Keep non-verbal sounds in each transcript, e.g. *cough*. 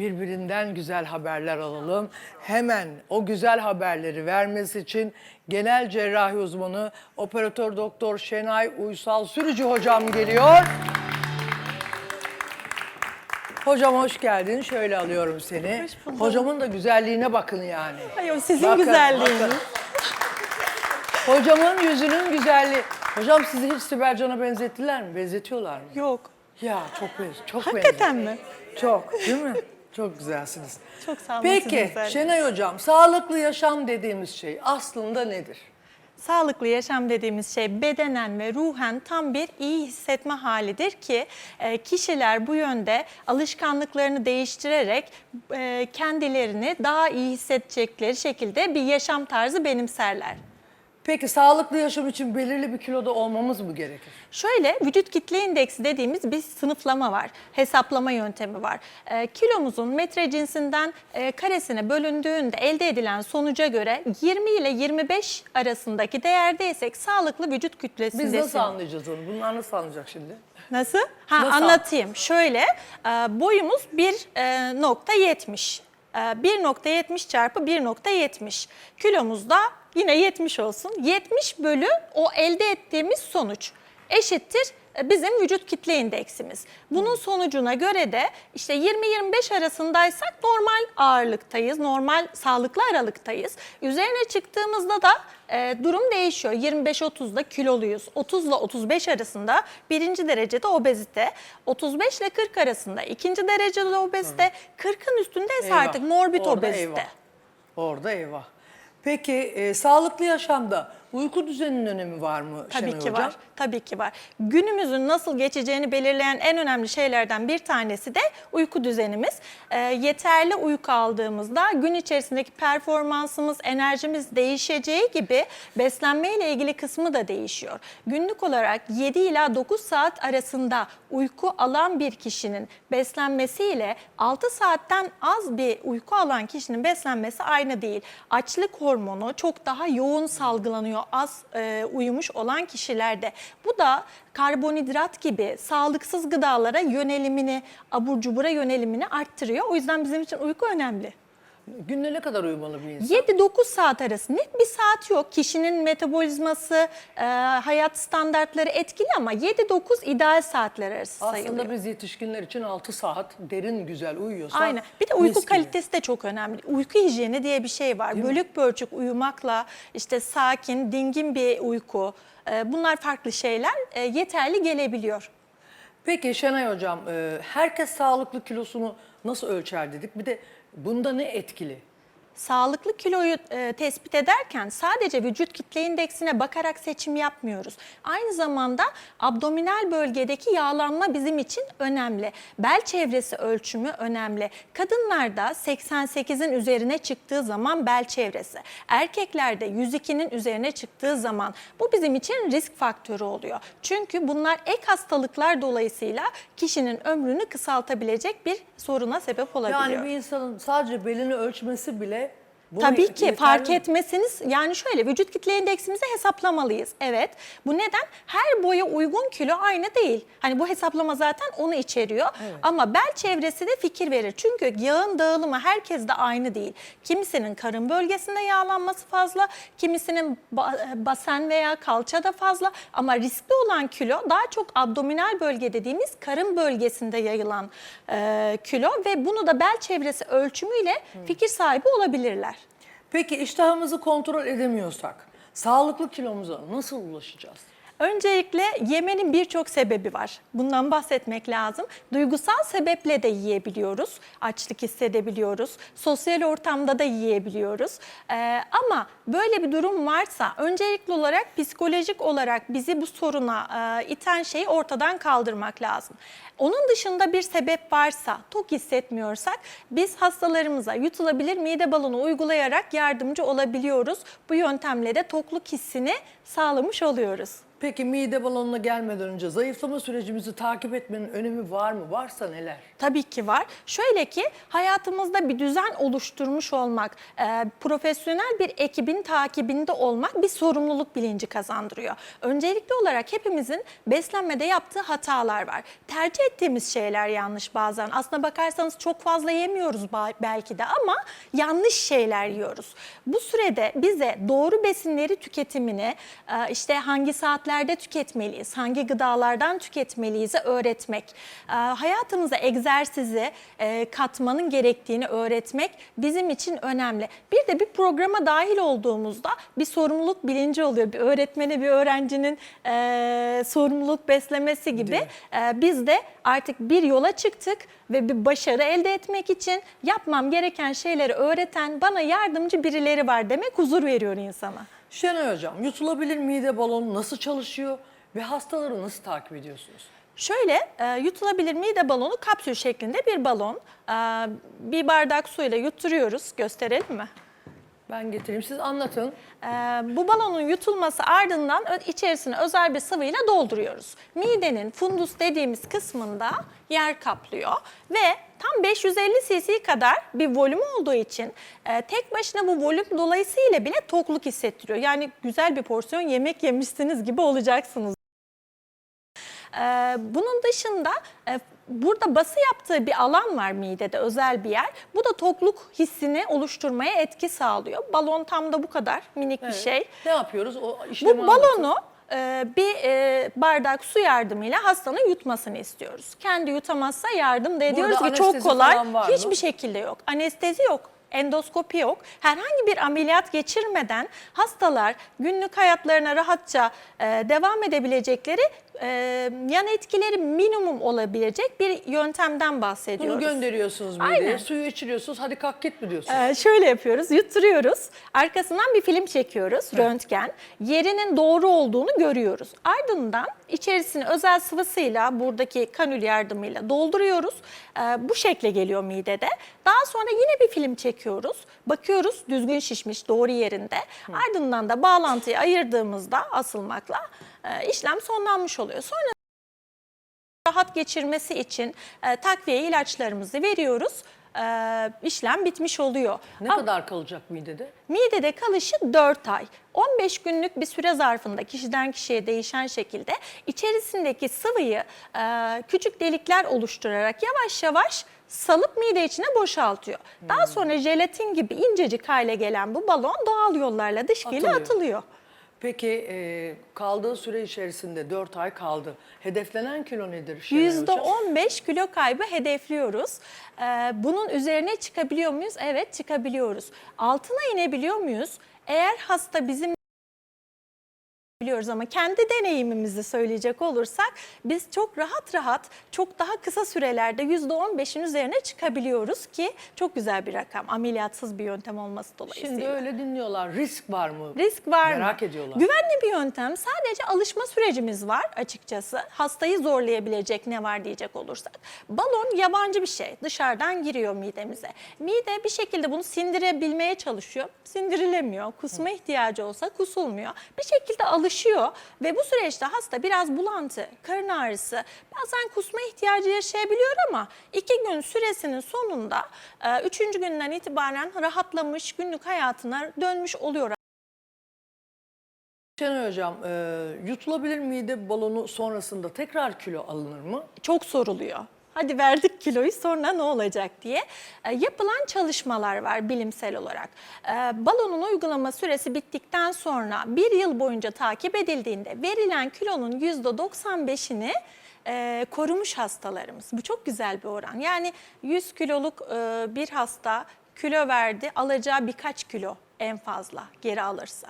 birbirinden güzel haberler alalım. Hemen o güzel haberleri vermesi için genel cerrahi uzmanı operatör doktor Şenay Uysal Sürücü hocam geliyor. Hocam hoş geldin. Şöyle alıyorum seni. Hoş. Hocamın da güzelliğine bakın yani. Ay o sizin Bakın, güzelliğiniz. bakın. Hocamın yüzünün güzelliği. Hocam sizi hiç Sibel Can'a benzettiler mi? Benzetiyorlar mı? Yok. Ya çok benziyor. Çok Hakikaten benziyor. mi? Çok değil mi? Çok güzelsiniz. Çok sağ olun, Peki güzel. Şenay Hocam sağlıklı yaşam dediğimiz şey aslında nedir? Sağlıklı yaşam dediğimiz şey bedenen ve ruhen tam bir iyi hissetme halidir ki e, kişiler bu yönde alışkanlıklarını değiştirerek e, kendilerini daha iyi hissedecekleri şekilde bir yaşam tarzı benimserler. Peki sağlıklı yaşam için belirli bir kiloda olmamız mı gerekir? Şöyle vücut kitle indeksi dediğimiz bir sınıflama var. Hesaplama yöntemi var. E, kilomuzun metre cinsinden e, karesine bölündüğünde elde edilen sonuca göre 20 ile 25 arasındaki değerdeysek sağlıklı vücut Biz kütlesindesiniz. nasıl anlayacağız onu? Bunlar nasıl anlayacak şimdi? Nasıl? Ha, Nasıl? anlatayım. Şöyle e, boyumuz 1.70. E, 1.70 çarpı 1.70. Kilomuz da yine 70 olsun. 70 bölü o elde ettiğimiz sonuç eşittir e, bizim vücut kitle indeksimiz. Bunun sonucuna göre de işte 20-25 arasındaysak normal ağırlıktayız, normal sağlıklı aralıktayız. Üzerine çıktığımızda da e, durum değişiyor. 25-30'da kiloluyuz. 30 ile 35 arasında birinci derecede obezite. 35 ile 40 arasında ikinci derecede obezite. 40'ın üstündeyse Eyvah. artık morbid Orada obezite. eyvah. Orada eyvah. Peki e, sağlıklı yaşamda uyku düzeninin önemi var mı Tabii Şenay ki Hocam? var. Tabii ki var. Günümüzün nasıl geçeceğini belirleyen en önemli şeylerden bir tanesi de uyku düzenimiz. Ee, yeterli uyku aldığımızda gün içerisindeki performansımız, enerjimiz değişeceği gibi beslenme ile ilgili kısmı da değişiyor. Günlük olarak 7 ila 9 saat arasında uyku alan bir kişinin beslenmesiyle 6 saatten az bir uyku alan kişinin beslenmesi aynı değil. Açlık hormonu çok daha yoğun salgılanıyor az e, uyumuş olan kişilerde. Bu da karbonhidrat gibi sağlıksız gıdalara yönelimini, abur cubura yönelimini arttırıyor. O yüzden bizim için uyku önemli. Günde ne kadar uyumalı bir insan? 7-9 saat arası net bir saat yok. Kişinin metabolizması, e, hayat standartları etkili ama 7-9 ideal saatler arası sayılıyor. Aslında biz yetişkinler için 6 saat derin güzel uyuyorsak Aynen. Bir de uyku gibi. kalitesi de çok önemli. Uyku hijyeni diye bir şey var. Bölük pörçük uyumakla işte sakin, dingin bir uyku. e, Bunlar farklı şeyler e, yeterli gelebiliyor. Peki Şenay Hocam, e, herkes sağlıklı kilosunu nasıl ölçer dedik? Bir de bunda ne etkili? Sağlıklı kiloyu e, tespit ederken sadece vücut kitle indeksine bakarak seçim yapmıyoruz. Aynı zamanda abdominal bölgedeki yağlanma bizim için önemli. Bel çevresi ölçümü önemli. Kadınlarda 88'in üzerine çıktığı zaman bel çevresi, erkeklerde 102'nin üzerine çıktığı zaman bu bizim için risk faktörü oluyor. Çünkü bunlar ek hastalıklar dolayısıyla kişinin ömrünü kısaltabilecek bir soruna sebep olabiliyor. Yani bir insanın sadece belini ölçmesi bile bunu Tabii ki fark mi? etmesiniz yani şöyle vücut kitle indeksimizi hesaplamalıyız. Evet bu neden? Her boya uygun kilo aynı değil. Hani bu hesaplama zaten onu içeriyor. Ama bel çevresi de fikir verir. Çünkü yağın dağılımı herkes de aynı değil. Kimisinin karın bölgesinde yağlanması fazla, kimisinin ba- basen veya kalçada fazla. Ama riskli olan kilo daha çok abdominal bölge dediğimiz karın bölgesinde yayılan e, kilo ve bunu da bel çevresi ölçümüyle fikir sahibi olabilirler. Peki iştahımızı kontrol edemiyorsak sağlıklı kilomuza nasıl ulaşacağız? Öncelikle yemenin birçok sebebi var. Bundan bahsetmek lazım. Duygusal sebeple de yiyebiliyoruz. Açlık hissedebiliyoruz. Sosyal ortamda da yiyebiliyoruz. Ee, ama böyle bir durum varsa öncelikli olarak psikolojik olarak bizi bu soruna e, iten şeyi ortadan kaldırmak lazım. Onun dışında bir sebep varsa, tok hissetmiyorsak biz hastalarımıza yutulabilir mide balonu uygulayarak yardımcı olabiliyoruz. Bu yöntemle de tokluk hissini sağlamış oluyoruz. Peki mide balonuna gelmeden önce zayıflama sürecimizi takip etmenin önemi var mı? Varsa neler? Tabii ki var. Şöyle ki hayatımızda bir düzen oluşturmuş olmak, e, profesyonel bir ekibin takibinde olmak bir sorumluluk bilinci kazandırıyor. Öncelikli olarak hepimizin beslenmede yaptığı hatalar var. Tercih ettiğimiz şeyler yanlış bazen. Aslına bakarsanız çok fazla yemiyoruz belki de ama yanlış şeyler yiyoruz. Bu sürede bize doğru besinleri tüketimini, e, işte hangi saatlerde tüketmeliyiz, hangi gıdalardan tüketmeliyiz öğretmek, e, hayatımıza egzersizi e, katmanın gerektiğini öğretmek bizim için önemli. Bir de bir programa dahil olduğumuzda bir sorumluluk bilinci oluyor. Bir öğretmene bir öğrencinin e, sorumluluk beslemesi gibi e, biz de artık bir yola çıktık ve bir başarı elde etmek için yapmam gereken şeyleri öğreten bana yardımcı birileri var demek huzur veriyor insana. Şenay Hocam yutulabilir mide balonu nasıl çalışıyor ve hastaları nasıl takip ediyorsunuz? Şöyle e, yutulabilir mide balonu kapsül şeklinde bir balon. E, bir bardak suyla yutturuyoruz. Gösterelim mi? Ben getireyim siz anlatın. E, bu balonun yutulması ardından içerisine özel bir sıvıyla dolduruyoruz. Midenin fundus dediğimiz kısmında yer kaplıyor ve tam 550 cc kadar bir volüm olduğu için e, tek başına bu volüm dolayısıyla bile tokluk hissettiriyor. Yani güzel bir porsiyon yemek yemişsiniz gibi olacaksınız. Ee, bunun dışında e, burada bası yaptığı bir alan var midede özel bir yer. Bu da tokluk hissini oluşturmaya etki sağlıyor. Balon tam da bu kadar minik bir Evet. şey. Ne yapıyoruz? O işlemi Bu anlatın. balonu e, bir e, bardak su yardımıyla hastanın yutmasını istiyoruz. Kendi yutamazsa yardım da ediyoruz ki çok anestezi kolay. falan var mı? Hiçbir şekilde yok. Anestezi yok. Endoskopi yok. Herhangi bir ameliyat geçirmeden hastalar günlük hayatlarına rahatça e, devam edebilecekleri e, yan etkileri minimum olabilecek bir yöntemden Bunu bahsediyoruz. gönderiyorsunuz mideye, Aynen. suyu içiriyorsunuz, hadi kalk git mi diyorsunuz? Ee, şöyle yapıyoruz, yutturuyoruz. Arkasından bir film çekiyoruz, röntgen. Yerinin doğru olduğunu görüyoruz. Ardından içerisine özel sıvısıyla, buradaki kanül yardımıyla dolduruyoruz. Ee, bu şekle geliyor midede. Daha sonra yine bir film çekiyoruz. Bakıyoruz düzgün şişmiş, doğru yerinde. Ardından da bağlantıyı ayırdığımızda asılmakla e, işlem sonlanmış oluyor. Sonra rahat geçirmesi için e, takviye ilaçlarımızı veriyoruz. E, işlem bitmiş oluyor. Ne Ama kadar kalacak midede? Midede kalışı 4 ay. 15 günlük bir süre zarfında kişiden kişiye değişen şekilde içerisindeki sıvıyı e, küçük delikler oluşturarak yavaş yavaş salıp mide içine boşaltıyor. Daha sonra jelatin gibi incecik hale gelen bu balon doğal yollarla dışkıyla Atılıyor. atılıyor. Peki e, kaldığı süre içerisinde 4 ay kaldı. Hedeflenen kilo nedir Şenay Hocam? %15 kilo kaybı hedefliyoruz. Ee, bunun üzerine çıkabiliyor muyuz? Evet çıkabiliyoruz. Altına inebiliyor muyuz? Eğer hasta bizim biliyoruz ama kendi deneyimimizi söyleyecek olursak biz çok rahat rahat çok daha kısa sürelerde %15'in üzerine çıkabiliyoruz ki çok güzel bir rakam ameliyatsız bir yöntem olması dolayısıyla. Şimdi öyle dinliyorlar. Risk var mı? Risk var mı? Merak ediyorlar. Güvenli bir yöntem. Sadece alışma sürecimiz var açıkçası. Hastayı zorlayabilecek ne var diyecek olursak. Balon yabancı bir şey. Dışarıdan giriyor midemize. Mide bir şekilde bunu sindirebilmeye çalışıyor. Sindirilemiyor. Kusma ihtiyacı olsa kusulmuyor. Bir şekilde alışıyor ve bu süreçte hasta biraz bulantı, karın ağrısı, bazen kusma ihtiyacı yaşayabiliyor ama iki gün süresinin sonunda e, üçüncü günden itibaren rahatlamış, günlük hayatına dönmüş oluyor Şenay Hocam, e, yutulabilir mide balonu sonrasında tekrar kilo alınır mı? çok soruluyor. Hadi verdik kiloyu sonra ne olacak diye. E, yapılan çalışmalar var bilimsel olarak. E, balonun uygulama süresi bittikten sonra bir yıl boyunca takip edildiğinde verilen kilonun %95'ini e, korumuş hastalarımız. Bu çok güzel bir oran. Yani 100 kiloluk e, bir hasta kilo verdi alacağı birkaç kilo en fazla geri alırsa.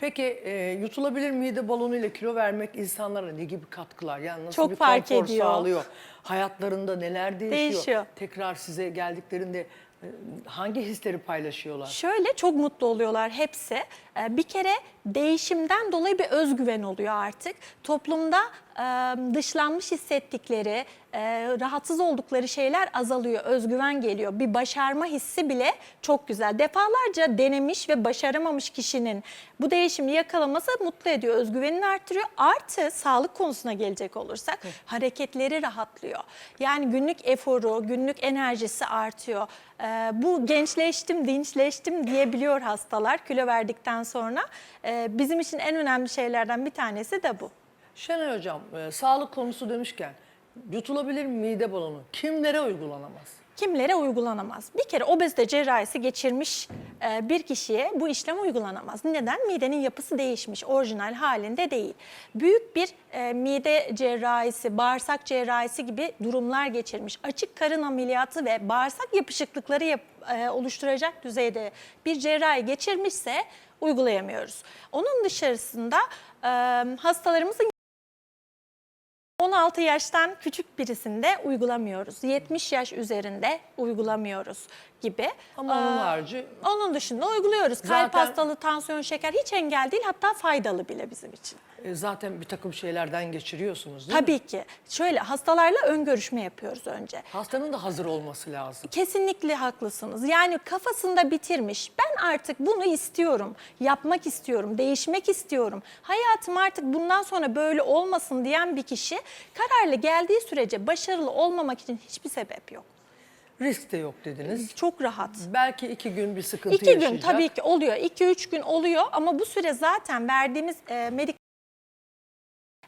Peki e, yutulabilir mide balonu ile kilo vermek insanlara ne gibi katkılar? Yani nasıl Çok bir fark konfor ediyor. sağlıyor? Hayatlarında neler değişiyor? Değişiyor. Tekrar size geldiklerinde Hangi hisleri paylaşıyorlar? Şöyle çok mutlu oluyorlar hepsi. Ee, Bir kere değişimden dolayı bir özgüven oluyor artık. Toplumda e, dışlanmış hissettikleri, rahatsız oldukları şeyler azalıyor. Özgüven geliyor. Bir başarma hissi bile çok güzel. Defalarca denemiş ve başaramamış kişinin bu değişimi yakalaması mutlu ediyor. Özgüvenini arttırıyor. Artı sağlık konusuna gelecek olursak hareketleri rahatlıyor. Yani günlük eforu, günlük enerjisi artıyor. Bu gençleştim, dinçleştim diyebiliyor hastalar kilo verdikten sonra. Bizim için en önemli şeylerden bir tanesi de bu. Şenay Hocam, e, sağlık konusu demişken yutulabilir mide balonu kimlere uygulanamaz? Kimlere uygulanamaz? Bir kere obezite cerrahisi geçirmiş e, bir kişiye bu işlem uygulanamaz. Neden? Midenin yapısı değişmiş, orijinal halinde değil. Büyük bir e, mide cerrahisi, bağırsak cerrahisi gibi durumlar geçirmiş. Açık karın ameliyatı ve bağırsak yapışıklıkları yap- e, oluşturacak düzeyde bir cerrahi geçirmişse uygulayamıyoruz. Onun dışarısında hastalarımızın 16 yaştan küçük birisinde uygulamıyoruz. 70 yaş üzerinde uygulamıyoruz gibi. Ama onun harici onun dışında uyguluyoruz. Kalp Zaten- hastalığı, tansiyon, şeker hiç engel değil hatta faydalı bile bizim için. E, zaten bir takım şeylerden geçiriyorsunuz değil mi? Tabii ki. Şöyle hastalarla ön görüşme yapıyoruz önce. Hastanın da hazır olması lazım. Kesinlikle haklısınız. Yani kafasında bitirmiş. Ben artık bunu istiyorum. Yapmak istiyorum. Değişmek istiyorum. Hayatım artık bundan sonra böyle olmasın diyen bir kişi kararlı geldiği sürece başarılı olmamak için hiçbir sebep yok. Risk de yok dediniz. Çok rahat. Belki iki gün bir sıkıntı İki gün yaşayacak. tabii ki oluyor. İki üç gün oluyor ama bu süre zaten verdiğimiz e, medik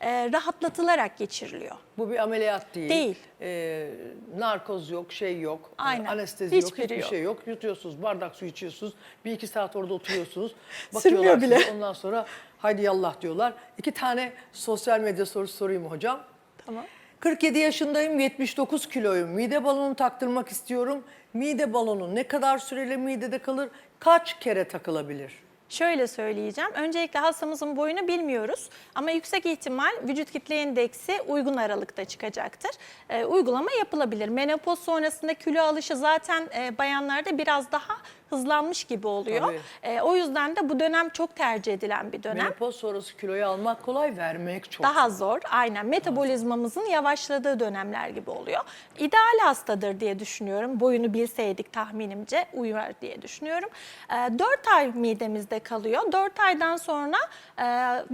e, rahatlatılarak geçiriliyor. Bu bir ameliyat değil. Değil. Ee, narkoz yok, şey yok. e, Aynen. Anestezi yok, Hiçbiri hiçbir yok. şey yok. Yutuyorsunuz, bardak su içiyorsunuz. Bir iki saat orada oturuyorsunuz. *laughs* Bakıyorlar bile. size, ondan sonra haydi yallah diyorlar. İki tane sosyal medya sorusu sorayım hocam. Tamam. 47 yaşındayım, 79 kiloyum. Mide balonu taktırmak istiyorum. Mide balonu ne kadar süreli midede kalır? Kaç kere takılabilir? Şöyle söyleyeceğim. Öncelikle hastamızın boyunu bilmiyoruz ama yüksek ihtimal vücut kitle indeksi uygun aralıkta çıkacaktır. Ee, uygulama yapılabilir. Menopoz sonrasında kilo alışı zaten e, bayanlarda biraz daha hızlanmış gibi oluyor. E, o yüzden de bu dönem çok tercih edilen bir dönem. Menopoz sonrası kiloyu almak kolay, vermek çok Daha zor. Aynen. Metabolizmamızın yavaşladığı dönemler gibi oluyor. İdeal hastadır diye düşünüyorum. Boyunu bilseydik tahminimce uyar diye düşünüyorum. 4 ay midemizde kalıyor. 4 aydan sonra e,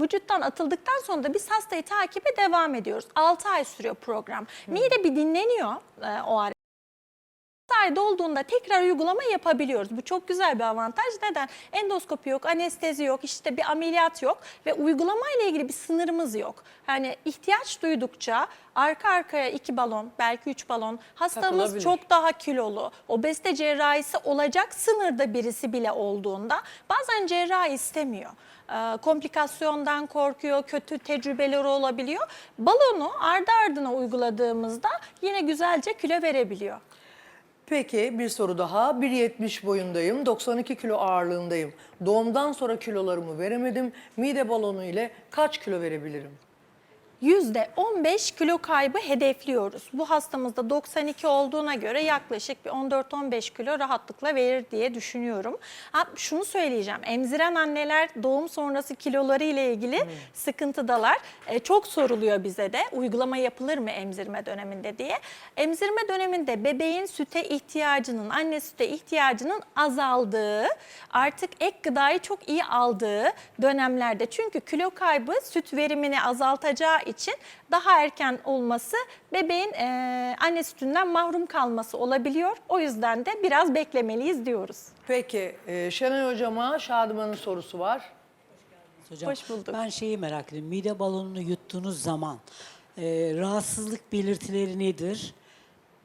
vücuttan atıldıktan sonra da biz hastayı takibe devam ediyoruz. 6 ay sürüyor program. Mide bir dinleniyor e, o ara. 6 ayda olduğunda tekrar uygulama yapabiliyoruz. Bu çok güzel bir avantaj. Neden? Endoskopi yok, anestezi yok, işte bir ameliyat yok ve uygulama ile ilgili bir sınırımız yok. Yani ihtiyaç duydukça arka arkaya iki balon, belki üç balon, hastamız çok daha kilolu, obezite cerrahisi olacak sınırda birisi bile olduğunda bazen cerrahi istemiyor. Ee, komplikasyondan korkuyor, kötü tecrübeleri olabiliyor. Balonu ardı ardına uyguladığımızda yine güzelce kilo verebiliyor. Peki bir soru daha. 1.70 boyundayım, 92 kilo ağırlığındayım. Doğumdan sonra kilolarımı veremedim. Mide balonu ile kaç kilo verebilirim? %15 kilo kaybı hedefliyoruz. Bu hastamızda 92 olduğuna göre yaklaşık bir 14-15 kilo rahatlıkla verir diye düşünüyorum. Ha, şunu söyleyeceğim. Emziren anneler doğum sonrası kiloları ile ilgili sıkıntıdalar. E, çok soruluyor bize de uygulama yapılır mı emzirme döneminde diye. Emzirme döneminde bebeğin süte ihtiyacının, anne süte ihtiyacının azaldığı, artık ek gıdayı çok iyi aldığı dönemlerde. Çünkü kilo kaybı süt verimini azaltacağı için daha erken olması bebeğin e, anne sütünden mahrum kalması olabiliyor. O yüzden de biraz beklemeliyiz diyoruz. Peki e, Şenay Hocama Şadıman'ın sorusu var. Hocam, Hoş bulduk. Ben şeyi merak ediyorum. Mide balonunu yuttuğunuz zaman e, rahatsızlık belirtileri nedir?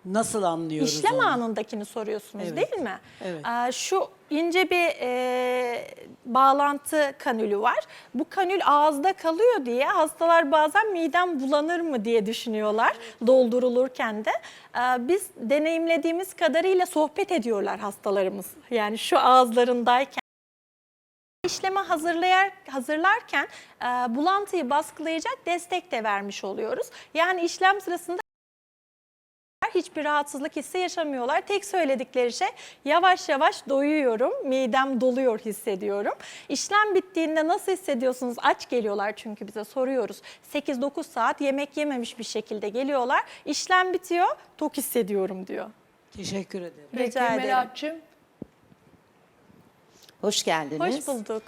Nasıl anlıyoruz İşlem onu? anındakini soruyorsunuz Evet. değil mi? Evet. Ee, şu ince bir e, bağlantı kanülü var. Bu kanül ağızda kalıyor diye hastalar bazen midem bulanır mı diye düşünüyorlar doldurulurken de. Ee, biz deneyimlediğimiz kadarıyla sohbet ediyorlar hastalarımız. Yani şu ağızlarındayken. İşleme hazırlayar, hazırlarken e, bulantıyı baskılayacak destek de vermiş oluyoruz. Yani işlem sırasında Hiçbir rahatsızlık hissi yaşamıyorlar. Tek söyledikleri şey yavaş yavaş doyuyorum, midem doluyor hissediyorum. İşlem bittiğinde nasıl hissediyorsunuz? Aç geliyorlar çünkü bize soruyoruz. 8-9 saat yemek yememiş bir şekilde geliyorlar. İşlem bitiyor, tok hissediyorum diyor. Teşekkür ederim. Peki Rica ederim. Melahat'cığım? Hoş geldiniz. Hoş bulduk.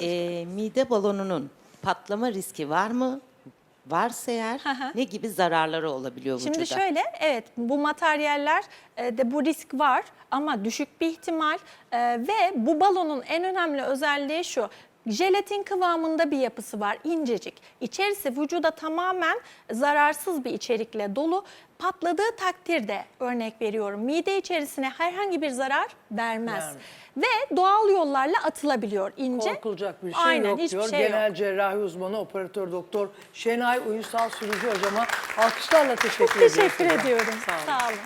Ee, mide balonunun patlama riski var mı? Varsa eğer ne gibi zararları olabiliyor Şimdi vücuda? şöyle evet bu materyaller e, de bu risk var ama düşük bir ihtimal E, ve bu balonun en önemli özelliği şu. Jelatin kıvamında bir yapısı var, incecik. İçerisi vücuda tamamen zararsız bir içerikle dolu. Patladığı takdirde örnek veriyorum mide içerisine herhangi bir zarar vermez. Vermez. Ve doğal yollarla atılabiliyor ince. Korkulacak bir şey Aynen, yok diyor. şey yok. Genel cerrahi uzmanı operatör doktor Şenay Uysal Sürücü hocama alkışlarla teşekkür Çok ediyoruz. teşekkür ediyorum. Sağ olun. Sağ olun.